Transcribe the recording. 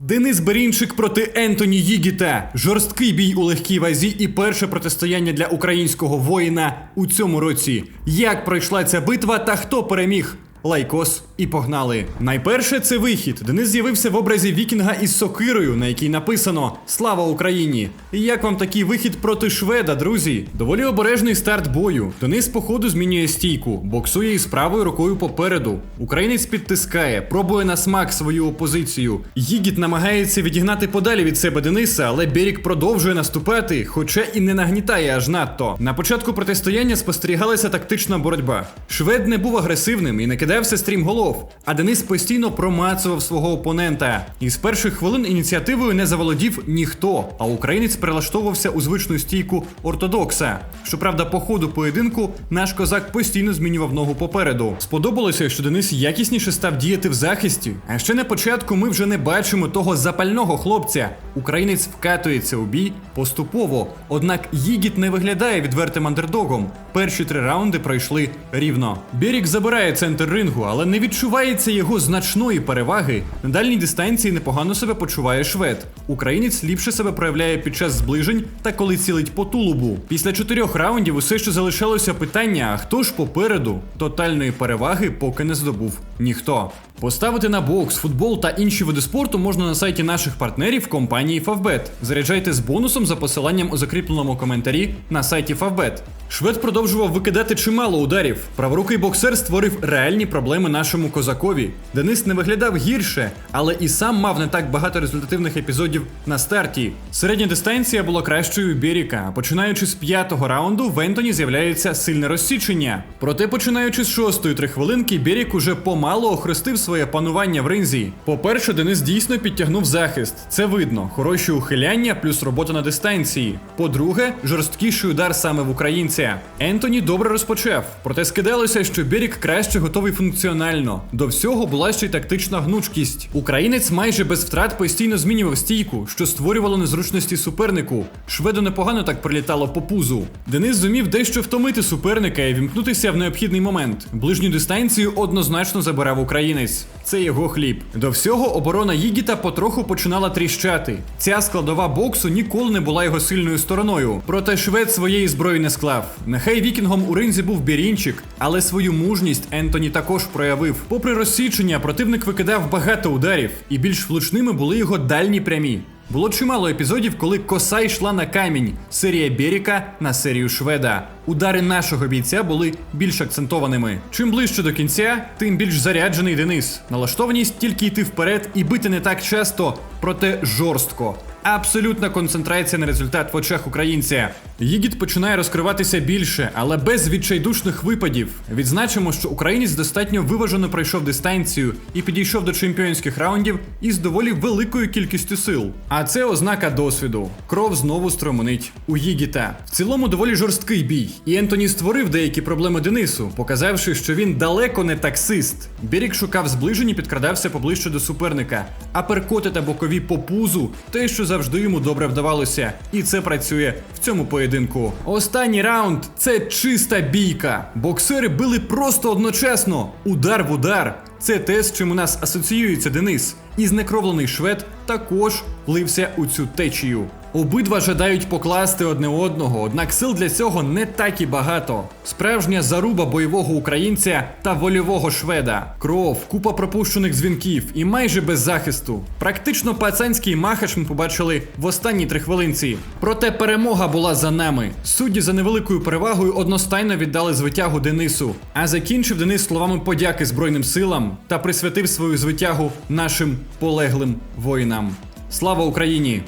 Денис Берінчик проти Ентоні Їгіта. Жорсткий бій у легкій вазі і перше протистояння для українського воїна у цьому році. Як пройшла ця битва та хто переміг? Лайкос і погнали. Найперше це вихід. Денис з'явився в образі вікінга із сокирою, на якій написано Слава Україні! І як вам такий вихід проти шведа, друзі? Доволі обережний старт бою. Денис по ходу змінює стійку, боксує із правою рукою попереду. Українець підтискає, пробує на смак свою опозицію. Їгіт намагається відігнати подалі від себе Дениса, але Берік продовжує наступати, хоча і не нагнітає аж надто. На початку протистояння спостерігалася тактична боротьба. Швед не був агресивним і не кидався стрімголов, а Денис постійно промацував свого опонента. І з перших хвилин ініціативою не заволодів ніхто, а українець перелаштовувався у звичну стійку ортодокса. Щоправда, по ходу поєдинку наш козак постійно змінював ногу попереду. Сподобалося, що Денис якісніше став діяти в захисті. А ще на початку ми вже не бачимо того запального хлопця. Українець вкатується у бій поступово. Однак Їгіт не виглядає відвертим андердогом. Перші три раунди пройшли рівно. Берік забирає центр рингу, але не відчувається його значної переваги. На дальній дистанції непогано себе почуває швед. Українець ліпше себе проявляє під час зближень та коли цілить по тулубу. Після чотирьох раундів усе ще залишалося питання: хто ж попереду? Тотальної переваги поки не здобув ніхто. Поставити на бокс, футбол та інші види спорту можна на сайті наших партнерів компанії Favbet. Заряджайте з бонусом за посиланням у закріпленому коментарі на сайті Favbet. Швед продовжував викидати чимало ударів. Праворукий боксер створив реальні проблеми нашому козакові. Денис не виглядав гірше, але і сам мав не так багато результативних епізодів на старті. Середня дистанція була кращою Біріка. Починаючи з п'ятого раунду, в Ентоні з'являється сильне розсічення. Проте, починаючи з шостої три хвилинки, Бірік уже помало охрестив своє панування в ринзі. По-перше, Денис дійсно підтягнув захист. Це видно. Хороші ухиляння плюс робота на дистанції. По-друге, жорсткіший удар саме в українця. Ентоні добре розпочав, проте скидалося, що Бірік краще готовий функціонально. До всього була ще й тактична гнучкість. Українець майже без втрат постійно змінював стійку, що створювало незручності супернику. Шведу непогано так прилітало по пузу. Денис зумів дещо втомити суперника і вімкнутися в необхідний момент. Ближню дистанцію однозначно забирав українець. Це його хліб. До всього оборона Їгіта потроху починала тріщати. Ця складова боксу ніколи не була його сильною стороною. Проте швед своєї зброї не склав. Нехай вікінгом у ринзі був Бірінчик, але свою мужність Ентоні також проявив. Попри розсічення, противник викидав багато ударів, і більш влучними були його дальні прямі. Було чимало епізодів, коли коса йшла на камінь. Серія Беріка на серію Шведа. Удари нашого бійця були більш акцентованими. Чим ближче до кінця, тим більш заряджений Денис. Налаштованість тільки йти вперед і бити не так часто, проте жорстко. Абсолютна концентрація на результат в очах українця. Їгіт починає розкриватися більше, але без відчайдушних випадів. Відзначимо, що українець достатньо виважено пройшов дистанцію і підійшов до чемпіонських раундів із доволі великою кількістю сил. А це ознака досвіду. Кров знову стромонить у Їгіта. В цілому доволі жорсткий бій. І Ентоні створив деякі проблеми Денису, показавши, що він далеко не таксист. Бірік шукав зближень і підкрадався поближче до суперника. А перкоти та бокові по пузу те, що завжди йому добре вдавалося. І це працює в цьому поєдинку. Останній раунд це чиста бійка. Боксери били просто одночасно. Удар в удар. Це те, з чим у нас асоціюється Денис. І знекровлений швед також влився у цю течію. Обидва жадають покласти одне одного, однак сил для цього не так і багато. Справжня заруба бойового українця та вольового шведа. Кров, купа пропущених дзвінків і майже без захисту. Практично пацанський махач ми побачили в останній три хвилинці. Проте перемога була за нами. Судді за невеликою перевагою одностайно віддали звитягу Денису. А закінчив Денис словами подяки Збройним силам та присвятив свою звитягу нашим полеглим воїнам. Слава Україні!